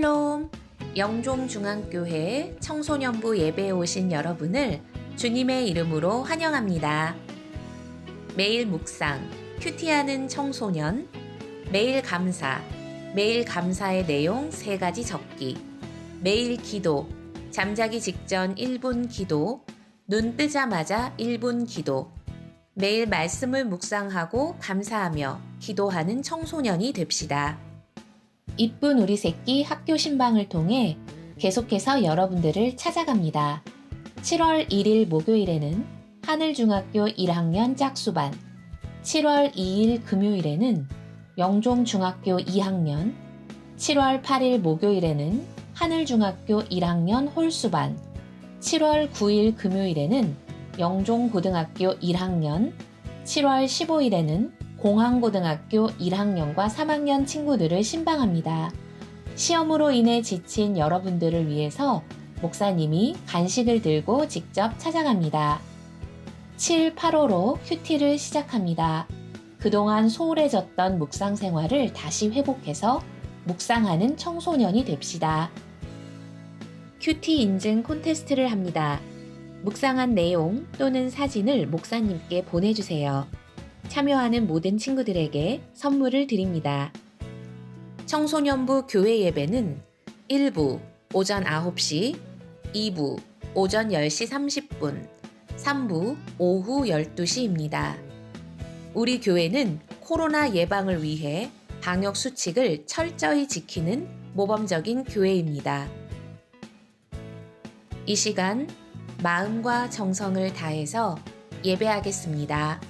샬롬! 영종중앙교회 청소년부 예배에 오신 여러분을 주님의 이름으로 환영합니다. 매일 묵상, 큐티하는 청소년, 매일 감사, 매일 감사의 내용 세 가지 적기, 매일 기도, 잠자기 직전 1분 기도, 눈 뜨자마자 1분 기도, 매일 말씀을 묵상하고 감사하며 기도하는 청소년이 됩시다. 이쁜 우리 새끼 학교 신방을 통해 계속해서 여러분들을 찾아갑니다. 7월 1일 목요일에는 하늘중학교 1학년 짝수반, 7월 2일 금요일에는 영종중학교 2학년, 7월 8일 목요일에는 하늘중학교 1학년 홀수반, 7월 9일 금요일에는 영종고등학교 1학년, 7월 15일에는 공항고등학교 1학년과 3학년 친구들을 신방합니다. 시험으로 인해 지친 여러분들을 위해서 목사님이 간식을 들고 직접 찾아갑니다. 7, 8호로 큐티를 시작합니다. 그동안 소홀해졌던 묵상 생활을 다시 회복해서 묵상하는 청소년이 됩시다. 큐티 인증 콘테스트를 합니다. 묵상한 내용 또는 사진을 목사님께 보내주세요. 참여하는 모든 친구들에게 선물을 드립니다. 청소년부 교회 예배는 1부 오전 9시, 2부 오전 10시 30분, 3부 오후 12시입니다. 우리 교회는 코로나 예방을 위해 방역 수칙을 철저히 지키는 모범적인 교회입니다. 이 시간 마음과 정성을 다해서 예배하겠습니다.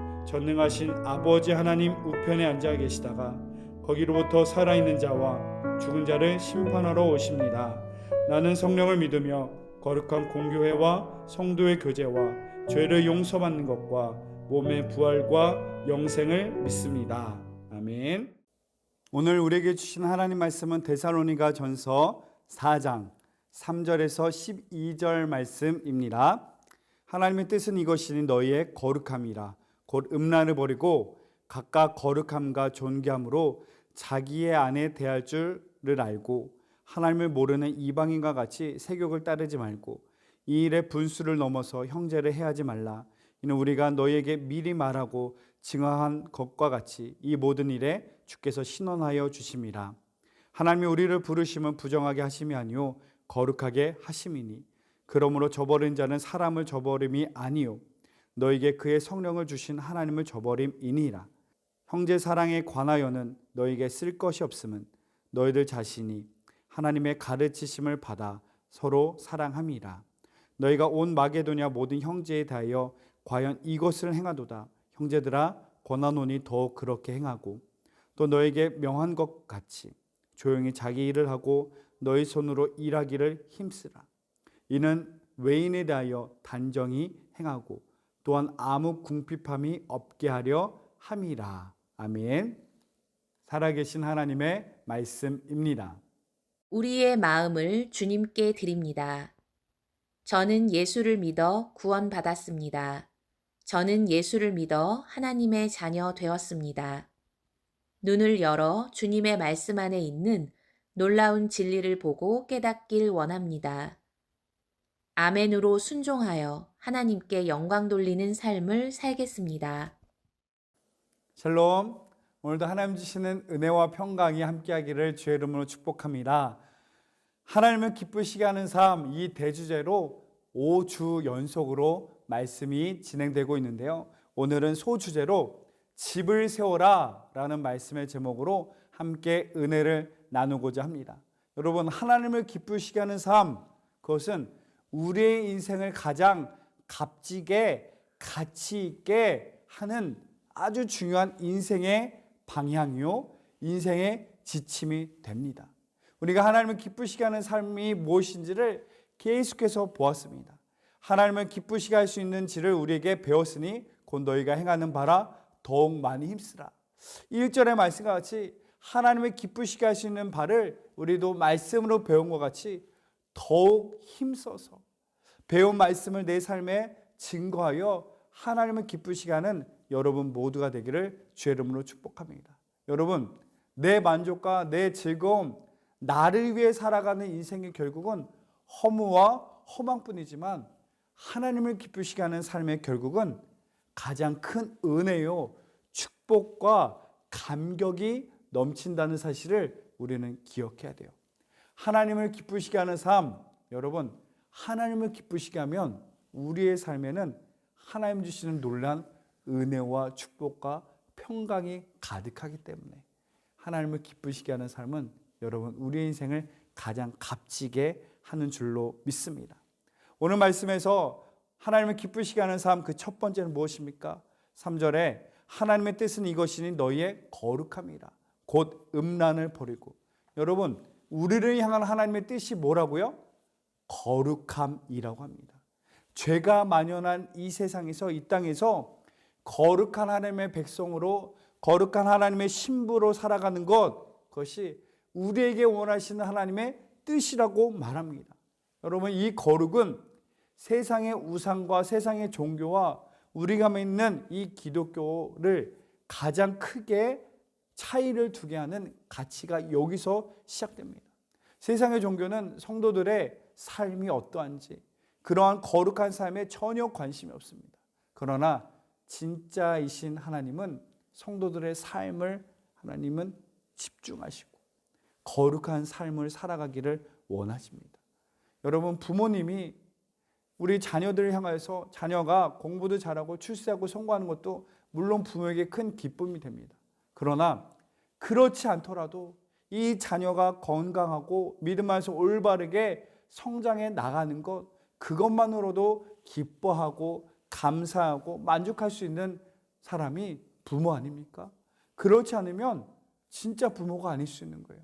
전능하신 아버지 하나님 우편에 앉아 계시다가 거기로부터 살아있는 자와 죽은 자를 심판하러 오십니다. 나는 성령을 믿으며 거룩한 공교회와 성도의 교제와 죄를 용서받는 것과 몸의 부활과 영생을 믿습니다. 아멘. 오늘 우리에게 주신 하나님 말씀은 데살로니가 전서 4장 3절에서 12절 말씀입니다. 하나님의 뜻은 이것이니 너희의 거룩함이라 곧 음란을 버리고 각각 거룩함과 존귀함으로 자기의 안에 대할 줄을 알고 하나님을 모르는 이방인과 같이 세욕을 따르지 말고 이 일의 분수를 넘어서 형제를 해하지 말라. 이는 우리가 너희에게 미리 말하고 증언한 것과 같이 이 모든 일에 주께서 신원하여 주심이라. 하나님이 우리를 부르심은 부정하게 하심이 아니요 거룩하게 하심이니 그러므로 저버린 자는 사람을 저버림이 아니요 너에게 그의 성령을 주신 하나님을 저버림이니라. 형제 사랑에 관하여는 너에게 쓸 것이 없음은 너희들 자신이 하나님의 가르치심을 받아 서로 사랑함이라. 너희가 온 마게도냐 모든 형제에 대하여 과연 이것을 행하도다. 형제들아 권하노니 더 그렇게 행하고 또 너에게 명한 것 같이 조용히 자기 일을 하고 너희 손으로 일하기를 힘쓰라. 이는 외인에 대하여 단정히 행하고 또한 아무 궁핍함이 없게 하려 함이라. 아멘. 살아계신 하나님의 말씀입니다. 우리의 마음을 주님께 드립니다. 저는 예수를 믿어 구원받았습니다. 저는 예수를 믿어 하나님의 자녀 되었습니다. 눈을 열어 주님의 말씀 안에 있는 놀라운 진리를 보고 깨닫길 원합니다. 아멘으로 순종하여 하나님께 영광 돌리는 삶을 살겠습니다. 샬롬. 오늘도 하나님 주시는 은혜와 평강이 함께하기를 주의 이름으로 축복합니다. 하나님을 기쁘시게 하는 삶 이 대주제로 5주 연속으로 말씀이 진행되고 있는데요. 오늘은 소주제로 집을 세워라 라는 말씀의 제목으로 함께 은혜를 나누고자 합니다. 여러분 하나님을 기쁘시게 하는 삶 그것은 우리의 인생을 가장 값지게 가치 있게 하는 아주 중요한 인생의 방향이요 인생의 지침이 됩니다. 우리가 하나님을 기쁘시게 하는 삶이 무엇인지를 계속해서 보았습니다. 하나님을 기쁘시게 할 수 있는지를 우리에게 배웠으니 곧 너희가 행하는 바라 더욱 많이 힘쓰라. 1절의 말씀과 같이 하나님을 기쁘시게 할 수 있는 바를 우리도 말씀으로 배운 것 같이 더욱 힘써서 배운 말씀을 내 삶에 증거하여 하나님을 기쁘시게 하는 여러분 모두가 되기를 주의 이름으로 축복합니다. 여러분, 내 만족과 내 즐거움, 나를 위해 살아가는 인생의 결국은 허무와 허망뿐이지만 하나님을 기쁘시게 하는 삶의 결국은 가장 큰 은혜요, 축복과 감격이 넘친다는 사실을 우리는 기억해야 돼요. 하나님을 기쁘시게 하는 삶, 여러분, 하나님을 기쁘시게 하면 우리의 삶에는 하나님 주시는 놀란 은혜와 축복과 평강이 가득하기 때문에 하나님을 기쁘시게 하는 삶은 여러분 우리의 인생을 가장 값지게 하는 줄로 믿습니다. 오늘 말씀에서 하나님을 기쁘시게 하는 삶 그 첫 번째는 무엇입니까? 3절에 하나님의 뜻은 이것이니 너희의 거룩함이라. 곧 음란을 버리고. 여러분, 우리를 향한 하나님의 뜻이 뭐라고요? 거룩함이라고 합니다. 죄가 만연한 이 세상에서 이 땅에서 거룩한 하나님의 백성으로 거룩한 하나님의 신부로 살아가는 것 그것이 우리에게 원하시는 하나님의 뜻이라고 말합니다. 여러분 이 거룩은 세상의 우상과 세상의 종교와 우리가 믿는 이 기독교를 가장 크게 차이를 두게 하는 가치가 여기서 시작됩니다. 세상의 종교는 성도들의 삶이 어떠한지 그러한 거룩한 삶에 전혀 관심이 없습니다. 그러나 진짜이신 하나님은 성도들의 삶을 하나님은 집중하시고 거룩한 삶을 살아가기를 원하십니다. 여러분 부모님이 우리 자녀들을 향해서 자녀가 공부도 잘하고 출세하고 성공하는 것도 물론 부모에게 큰 기쁨이 됩니다. 그러나 그렇지 않더라도 이 자녀가 건강하고 믿음 안에서 올바르게 성장해 나가는 것 그것만으로도 기뻐하고 감사하고 만족할 수 있는 사람이 부모 아닙니까? 그렇지 않으면 진짜 부모가 아닐 수 있는 거예요.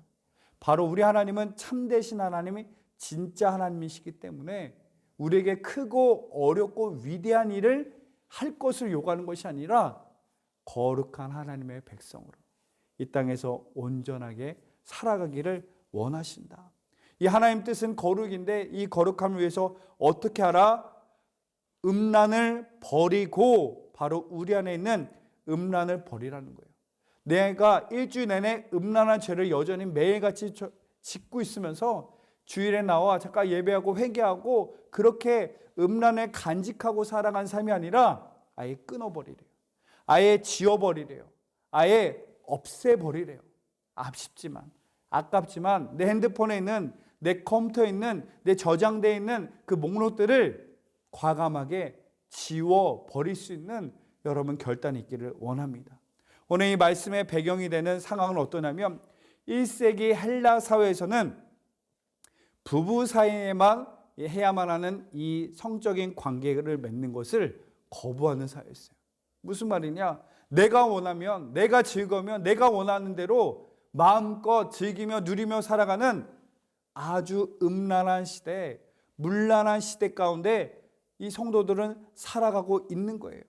바로 우리 하나님은 참되신 하나님이 진짜 하나님이시기 때문에 우리에게 크고 어렵고 위대한 일을 할 것을 요구하는 것이 아니라 거룩한 하나님의 백성으로 이 땅에서 온전하게 살아가기를 원하신다. 이 하나님 뜻은 거룩인데 이 거룩함을 위해서 어떻게 하라? 음란을 버리고 바로 우리 안에 있는 음란을 버리라는 거예요. 내가 일주일 내내 음란한 죄를 여전히 매일같이 짓고 있으면서 주일에 나와 잠깐 예배하고 회개하고 그렇게 음란을 간직하고 살아간 삶이 아니라 아예 끊어버리래요. 아예 지워버리래요. 아예 없애버리래요. 아쉽지만 아깝지만 내 핸드폰에 있는 내 컴퓨터에 있는 내 저장되어 있는 그 목록들을 과감하게 지워 버릴 수 있는 여러분 결단이 있기를 원합니다. 오늘 이 말씀의 배경이 되는 상황은 어떠냐면 1세기 헬라 사회에서는 부부 사이에만 해야만 하는 이 성적인 관계를 맺는 것을 거부하는 사회였어요. 무슨 말이냐? 내가 원하면, 내가 즐거우면, 내가 원하는 대로 마음껏 즐기며 누리며 살아가는 아주 음란한 시대, 물란한 시대 가운데 이 성도들은 살아가고 있는 거예요.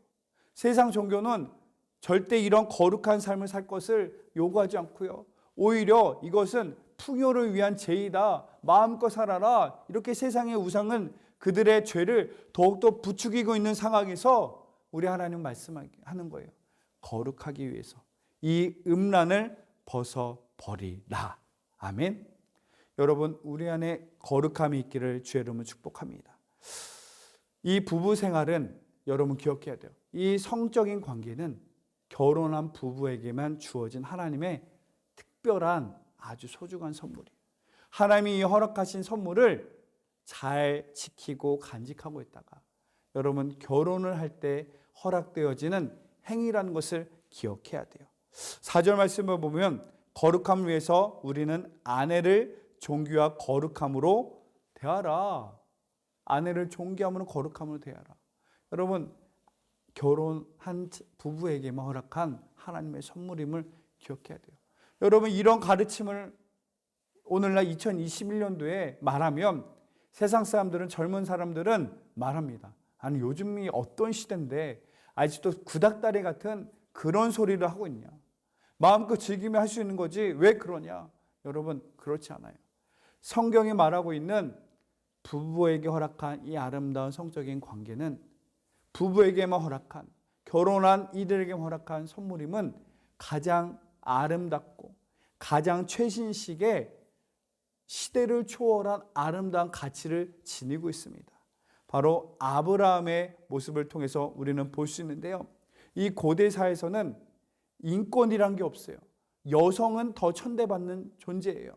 세상 종교는 절대 이런 거룩한 삶을 살 것을 요구하지 않고요. 오히려 이것은 풍요를 위한 제의다. 마음껏 살아라. 이렇게 세상의 우상은 그들의 죄를 더욱더 부추기고 있는 상황에서 우리 하나님 말씀하는 거예요. 거룩하기 위해서 이 음란을 벗어 버리라. 아멘. 여러분 우리 안에 거룩함이 있기를 주의 이름으로 축복합니다. 이 부부 생활은 여러분 기억해야 돼요. 이 성적인 관계는 결혼한 부부에게만 주어진 하나님의 특별한 아주 소중한 선물이에요. 하나님이 허락하신 선물을 잘 지키고 간직하고 있다가 여러분 결혼을 할 때 허락되어지는 행위라는 것을 기억해야 돼요. 4절 말씀을 보면 거룩함을 위해서 우리는 아내를 종교와 거룩함으로 대하라. 아내를 존귀함으로 거룩함으로 대하라. 여러분 결혼한 부부에게만 허락한 하나님의 선물임을 기억해야 돼요. 여러분 이런 가르침을 오늘날 2021년도에 말하면 세상 사람들은 젊은 사람들은 말합니다. 아니 요즘이 어떤 시대인데 아직도 구닥다리 같은 그런 소리를 하고 있냐. 마음껏 즐기며 할 수 있는 거지 왜 그러냐. 여러분 그렇지 않아요. 성경이 말하고 있는 부부에게 허락한 이 아름다운 성적인 관계는 부부에게만 허락한 결혼한 이들에게 허락한 선물임은 가장 아름답고 가장 최신식의 시대를 초월한 아름다운 가치를 지니고 있습니다. 바로 아브라함의 모습을 통해서 우리는 볼 수 있는데요. 이 고대 사회에서는 인권이란 게 없어요. 여성은 더 천대받는 존재예요.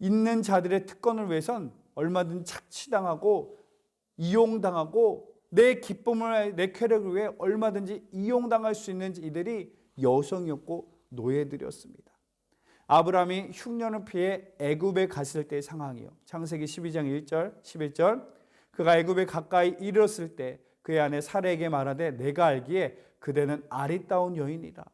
있는 자들의 특권을 위해선 얼마든 착취당하고 이용당하고 내 기쁨을 내 쾌락을 위해 얼마든지 이용당할 수 있는 이들이 여성이었고 노예들이었습니다. 아브라함이 흉년을 피해 애굽에 갔을 때의 상황이요. 창세기 12장 1절, 11절. 그가 애굽에 가까이 이르렀을 때 그의 아내 사례에게 말하되 내가 알기에 그대는 아리따운 여인이라.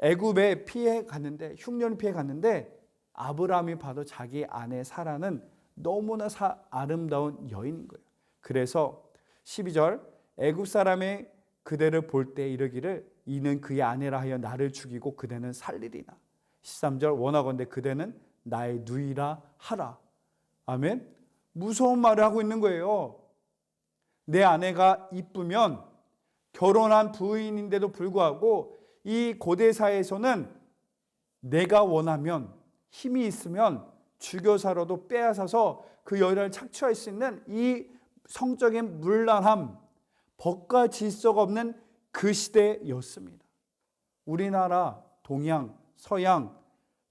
애굽에 피해 갔는데 흉년 피해 갔는데 아브라함이 봐도 자기 아내 사라는 너무나 사, 아름다운 여인인 거예요. 그래서 12절 애굽 사람의 그대를 볼 때 이르기를 이는 그의 아내라 하여 나를 죽이고 그대는 살리리나. 13절 원하건대 그대는 나의 누이라 하라. 아멘. 무서운 말을 하고 있는 거예요. 내 아내가 이쁘면 결혼한 부인인데도 불구하고 이 고대 사회에서는 내가 원하면 힘이 있으면 살아도 빼앗아서 그 여인을 착취할 수 있는 이 성적인 물란함, 법과 질서가 없는 그 시대였습니다. 우리나라 동양, 서양,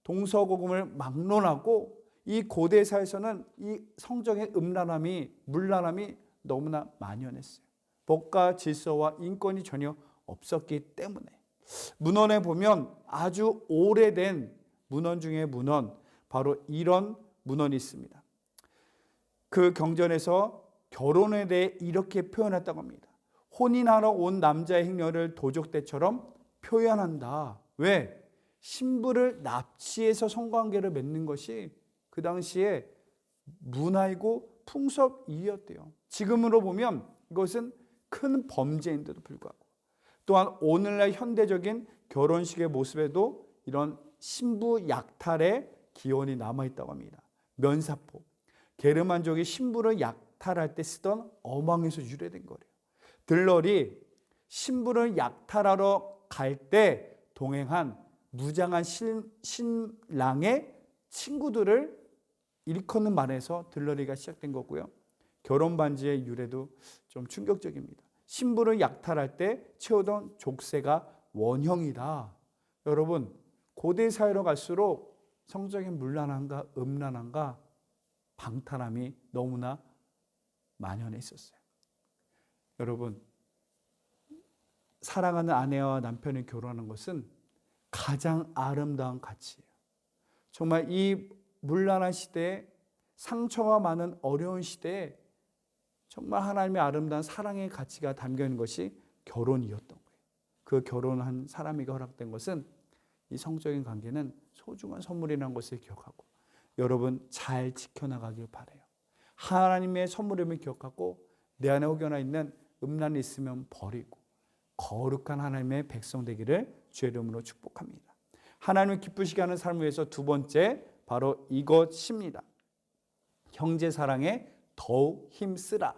동서고금을 막론하고 이 고대 사회에서는 이 성적인 음란함이 물란함이 너무나 만연했어요. 법과 질서와 인권이 전혀 없었기 때문에 문헌에 보면 아주 오래된 문헌 중에 문헌 바로 이런 문헌이 있습니다. 그 경전에서 결혼에 대해 이렇게 표현했다고 합니다. 혼인하러 온 남자의 행렬을 도적 때처럼 표현한다. 왜? 신부를 납치해서 성관계를 맺는 것이 그 당시에 문화이고 풍습이었대요. 지금으로 보면 이것은 큰 범죄인데도 불구하고 또한 오늘날 현대적인 결혼식의 모습에도 이런 신부 약탈의 기원이 남아 있다고 합니다. 면사포. 게르만족이 신부를 약탈할 때 쓰던 어망에서 유래된 거래요. 들러리 신부를 약탈하러 갈 때 동행한 무장한 신, 신랑의 친구들을 일컫는 말에서 들러리가 시작된 거고요. 결혼 반지의 유래도 좀 충격적입니다. 신부를 약탈할 때 채우던 족쇄가 원형이다. 여러분, 고대 사회로 갈수록 성적인 문란함과 음란함과 방탈함이 너무나 만연해 있었어요. 여러분, 사랑하는 아내와 남편이 결혼하는 것은 가장 아름다운 가치예요. 정말 이 문란한 시대에 상처가 많은 어려운 시대에 정말 하나님의 아름다운 사랑의 가치가 담겨 있는 것이 결혼이었던 거예요. 그 결혼한 사람에게 허락된 것은 이 성적인 관계는 소중한 선물이라는 것을 기억하고 여러분 잘 지켜나가길 바래요. 하나님의 선물임을 기억하고 내 안에 혹여나 있는 음란이 있으면 버리고 거룩한 하나님의 백성 되기를 주의 이름으로 축복합니다. 하나님을 기쁘시게 하는 삶을 위해서 두 번째 바로 이것입니다. 형제 사랑에 더욱 힘쓰라.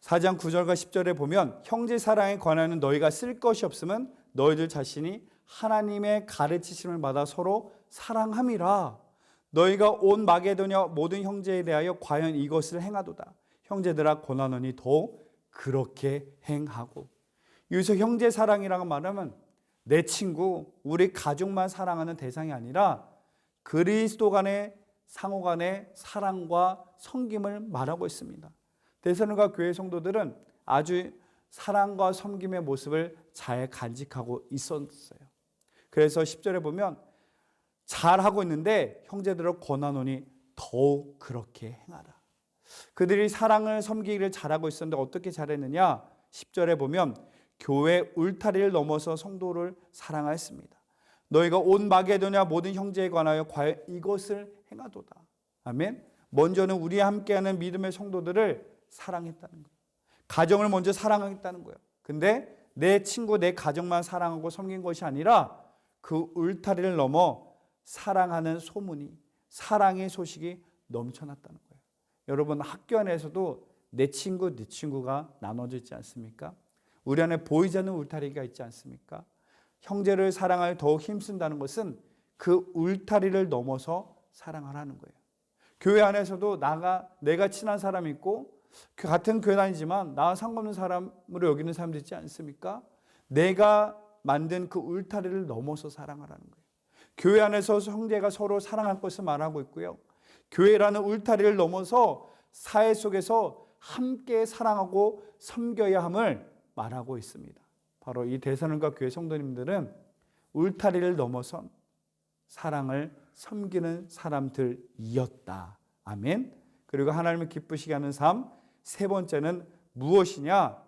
4장 9절과 10절에 보면 형제 사랑에 관하는 너희가 쓸 것이 없으면 너희들 자신이 하나님의 가르치심을 받아 서로 사랑함이라. 너희가 온 마게도냐 모든 형제에 대하여 과연 이것을 행하도다. 형제들아 고난하니 더욱 그렇게 행하고. 여기서 형제 사랑이라고 말하면 내 친구, 우리 가족만 사랑하는 대상이 아니라 그리스도 간의 상호 간의 사랑과 섬김을 말하고 있습니다. 대선과 교회 성도들은 아주 사랑과 섬김의 모습을 잘 간직하고 있었어요. 그래서 10절에 보면 잘하고 있는데 형제들을 권하노니 더욱 그렇게 행하라. 그들이 사랑을 섬기기를 잘하고 있었는데 어떻게 잘했느냐? 10절에 보면 교회 울타리를 넘어서 성도를 사랑하였습니다. 너희가 온 마게도냐 모든 형제에 관하여 과연 이것을 행하도다. 아멘. 먼저는 우리와 함께하는 믿음의 성도들을 사랑했다는 거예요. 가정을 먼저 사랑하겠다는 거예요. 근데 내 친구, 내 가정만 사랑하고 섬긴 것이 아니라 그 울타리를 넘어 사랑하는 소문이 사랑의 소식이 넘쳐났다는 거예요. 여러분 학교 안에서도 내 친구, 네 친구가 나눠져 있지 않습니까? 우리 안에 보이지 않는 울타리가 있지 않습니까? 형제를 사랑할 더욱 힘쓴다는 것은 그 울타리를 넘어서 사랑하라는 거예요. 교회 안에서도 나가 내가 친한 사람이 있고 그 같은 교회 다니지만 나와 상관없는 사람으로 여기는 사람도 있지 않습니까? 내가 만든 그 울타리를 넘어서 사랑하라는 거예요. 교회 안에서 형제가 서로 사랑할 것을 말하고 있고요. 교회라는 울타리를 넘어서 사회 속에서 함께 사랑하고 섬겨야 함을 말하고 있습니다. 바로 이 대선과 교회 성도님들은 울타리를 넘어선 사랑을 섬기는 사람들이었다. 아멘. 그리고 하나님을 기쁘시게 하는 삶. 세 번째는 무엇이냐?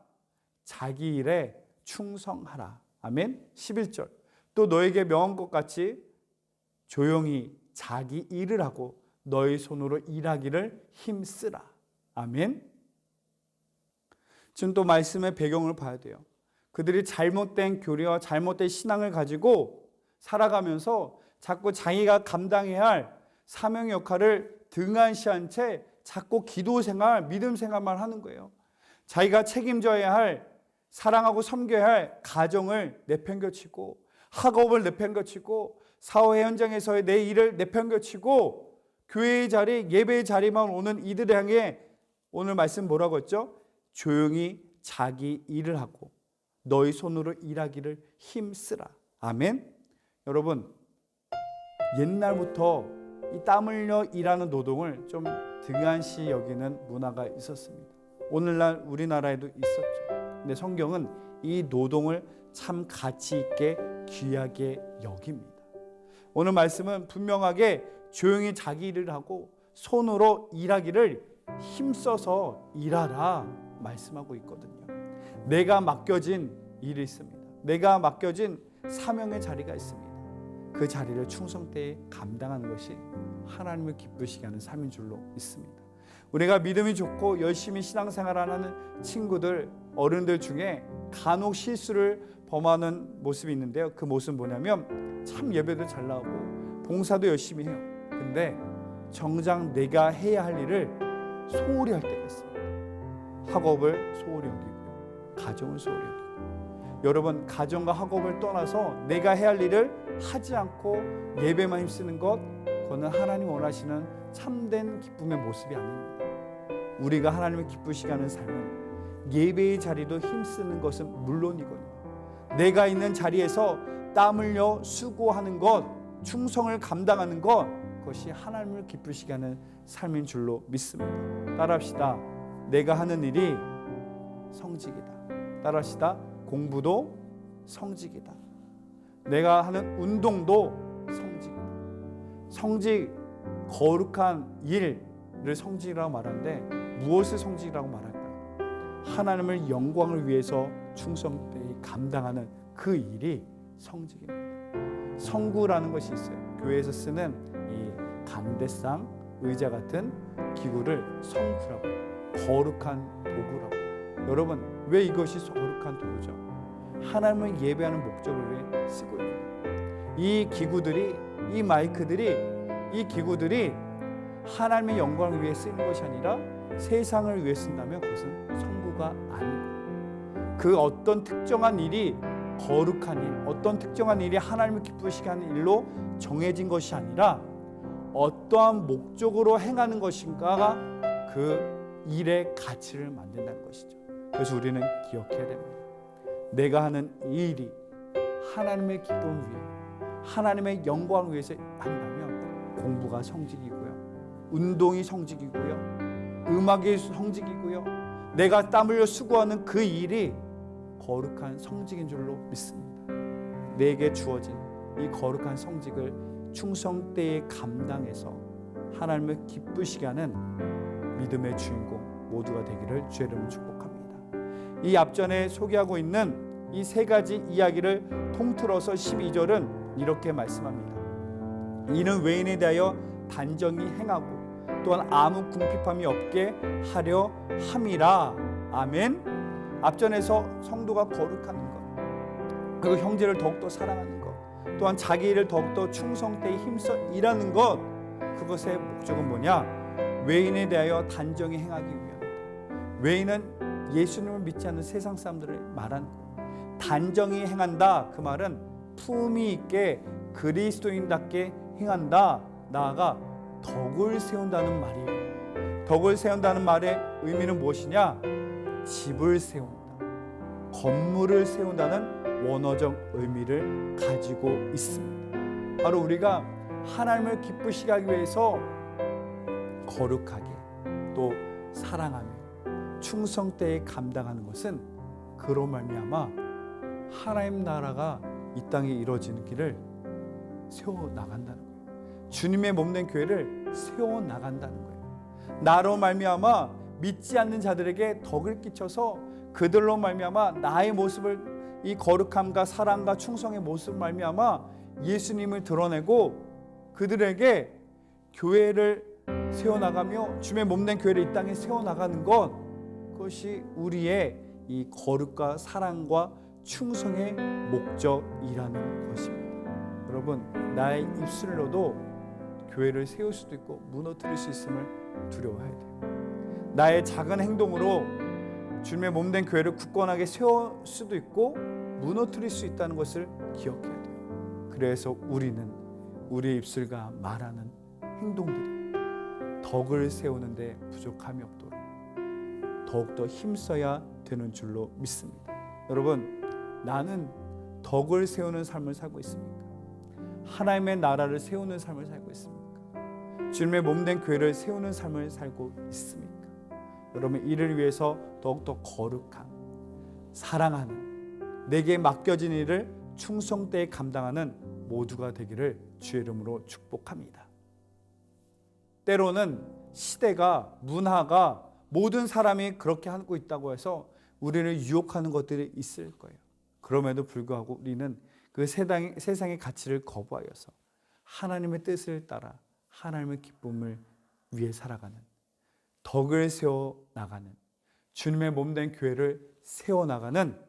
자기 일에 충성하라. 아멘. 11절. 또 너에게 명한 것 같이 조용히 자기 일을 하고 너의 손으로 일하기를 힘쓰라. 아멘. 지금 또 말씀의 배경을 봐야 돼요. 그들이 잘못된 교리와 잘못된 신앙을 가지고 살아가면서 자꾸 자기가 감당해야 할 사명 역할을 등한시한 채 자꾸 기도 생활, 믿음 생활만 하는 거예요. 자기가 책임져야 할 사랑하고 섬겨야 할 가정을 내팽겨치고 학업을 내팽겨치고 사회 현장에서의 내 일을 내팽겨치고 교회의 자리, 예배의 자리만 오는 이들을 향해 오늘 말씀 뭐라고 했죠? 조용히 자기 일을 하고 너희 손으로 일하기를 힘쓰라. 아멘. 여러분 옛날부터 이 땀 흘려 일하는 노동을 좀 등한시 여기는 문화가 있었습니다. 오늘날 우리나라에도 있었죠. 근데 성경은 이 노동을 참 가치 있게 귀하게 여깁니다. 오늘 말씀은 분명하게 조용히 자기 일을 하고 손으로 일하기를 힘써서 일하라 말씀하고 있거든요. 내가 맡겨진 일이 있습니다. 내가 맡겨진 사명의 자리가 있습니다. 그 자리를 충성되이 감당하는 것이 하나님을 기쁘시게 하는 삶인 줄로 믿습니다. 우리가 믿음이 좋고 열심히 신앙생활하는 친구들, 어른들 중에 간혹 실수를 범하는 모습이 있는데요. 그 모습은 뭐냐면 참 예배도 잘 나오고 봉사도 열심히 해요. 근데 정작 내가 해야 할 일을 소홀히 할 때가 있습니다. 학업을 소홀히 여기고요. 가정을 소홀히 여기고. 여러분 가정과 학업을 떠나서 내가 해야 할 일을 하지 않고 예배만 힘쓰는 것 그거는 하나님 원하시는 참된 기쁨의 모습이 아닙니다. 우리가 하나님을 기쁘시게 하는 삶은 예배의 자리도 힘쓰는 것은 물론이거든요. 내가 있는 자리에서 땀 흘려 수고하는 것, 충성을 감당하는 것 그것이 하나님을 기쁘시게 하는 삶인 줄로 믿습니다. 따라합시다. 내가 하는 일이 성직이다. 따라합시다. 공부도 성직이다. 내가 하는 운동도 성직이다. 성직 거룩한 일을 성직이라고 말하는데 무엇을 성직이라고 말할까요? 하나님을 영광을 위해서 충성되이 감당하는 그 일이 성직입니다. 성구라는 것이 있어요. 교회에서 쓰는 이 강대상, 의자 같은 기구를 성구라고 해요. 거룩한 도구라고. 여러분 왜 이것이 거룩한 도구죠? 하나님을 예배하는 목적을 위해 쓰고 있는 이 기구들이 이 마이크들이 이 기구들이 하나님의 영광을 위해 쓰는 것이 아니라 세상을 위해 쓴다면 그것은 성구가 아니고 그 어떤 특정한 일이 거룩한 일, 어떤 특정한 일이 하나님을 기쁘시게 하는 일로 정해진 것이 아니라 어떠한 목적으로 행하는 것인가가 그 일의 가치를 만든다는 것이죠. 그래서 우리는 기억해야 됩니다. 내가 하는 이 일이 하나님의 기쁨을 위해 하나님의 영광을 위해서 한다면 공부가 성직이고요. 운동이 성직이고요. 음악이 성직이고요. 내가 땀 흘려 수고하는 그 일이 거룩한 성직인 줄로 믿습니다. 내게 주어진 이 거룩한 성직을 충성되이 감당해서 하나님을 기쁘시게 하는 믿음의 주인공 모두가 되기를 주의 이름으로 축복합니다. 이 앞전에 소개하고 있는 이 세 가지 이야기를 통틀어서 12절은 이렇게 말씀합니다. 이는 외인에 대하여 단정히 행하고 또한 아무 궁핍함이 없게 하려 함이라. 아멘. 앞전에서 성도가 거룩하는 것, 그리고 형제를 더욱더 사랑하는 것, 또한 자기 일을 더욱더 충성되이 힘써 일하는 것, 그것의 목적은 뭐냐? 외인에 대하여 단정히 행하기 위함이다. 외인은 예수님을 믿지 않는 세상 사람들을 거예요. 단정히 행한다. 그 말은 품위 있게 그리스도인답게 행한다. 나아가 덕을 세운다는 말이에요. 덕을 세운다는 말의 의미는 무엇이냐? 집을 세운다. 건물을 세운다는 원어적 의미를 가지고 있습니다. 바로 우리가 하나님을 기쁘시게 하기 위해서 거룩하게 또 사랑하며 충성되이 감당하는 것은 그로 말미암아 하나님 나라가 이 땅에 이루어지는 길을 세워 나간다는 거예요. 주님의 몸된 교회를 세워 나간다는 거예요. 나로 말미암아 믿지 않는 자들에게 덕을 끼쳐서 그들로 말미암아 나의 모습을 이 거룩함과 사랑과 충성의 모습을 말미암아 예수님을 드러내고 그들에게 교회를 세워 나가며 주의 몸된 교회를 이 땅에 세워 나가는 것 그것이 우리의 이 거룩과 사랑과 충성의 목적이라는 것입니다. 여러분 나의 입술로도 교회를 세울 수도 있고 무너뜨릴 수 있음을 두려워해야 돼요. 나의 작은 행동으로 주님의 몸된 교회를 굳건하게 세울 수도 있고 무너뜨릴 수 있다는 것을 기억해야 돼요. 그래서 우리는 우리의 입술과 말하는 행동들이 덕을 세우는데 부족함이 없도록 더욱더 힘써야 되는 줄로 믿습니다. 여러분, 나는 덕을 세우는 삶을 살고 있습니까? 하나님의 나라를 세우는 삶을 살고 있습니까? 주님의 몸된 교회를 세우는 삶을 살고 있습니까? 여러분 이를 위해서 더욱더 거룩한 사랑하는 내게 맡겨진 일을 충성되이 감당하는 모두가 되기를 주의 이름으로 축복합니다. 때로는 시대가 문화가 모든 사람이 그렇게 하고 있다고 해서 우리를 유혹하는 것들이 있을 거예요. 그럼에도 불구하고 우리는 그 세상의, 세상의 가치를 거부하여서 하나님의 뜻을 따라 하나님의 기쁨을 위해 살아가는 덕을 세워 나가는 주님의 몸된 교회를 세워 나가는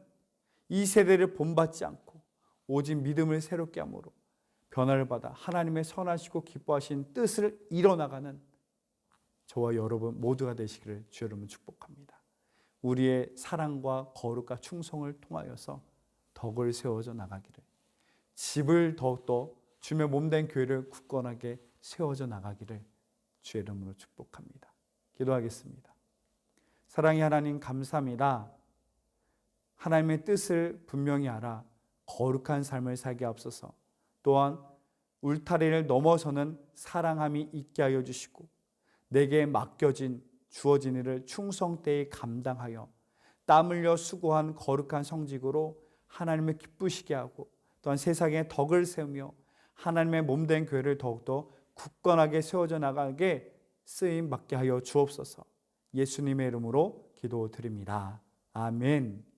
이 세대를 본받지 않고 오직 믿음을 새롭게 함으로 변화를 받아 하나님의 선하시고 기뻐하신 뜻을 이뤄 나가는 저와 여러분 모두가 되시기를 주 여러분 축복합니다. 우리의 사랑과 거룩과 충성을 통하여서 덕을 세워져 나가기를 집을 더욱더 주의 몸된 교회를 굳건하게 세워져 나가기를 주의 이름으로 축복합니다. 기도하겠습니다. 사랑의 하나님 감사합니다. 하나님의 뜻을 분명히 알아 거룩한 삶을 살게 앞서서 또한 울타리를 넘어서는 사랑함이 있게 하여 주시고 내게 맡겨진 주어진 일을 충성되이 감당하여 땀 흘려 수고한 거룩한 성직으로 하나님을 기쁘시게 하고 또한 세상에 덕을 세우며 하나님의 몸된 교회를 더욱더 굳건하게 세워져 나가게 쓰임 받게 하여 주옵소서. 예수님의 이름으로 기도드립니다. 아멘.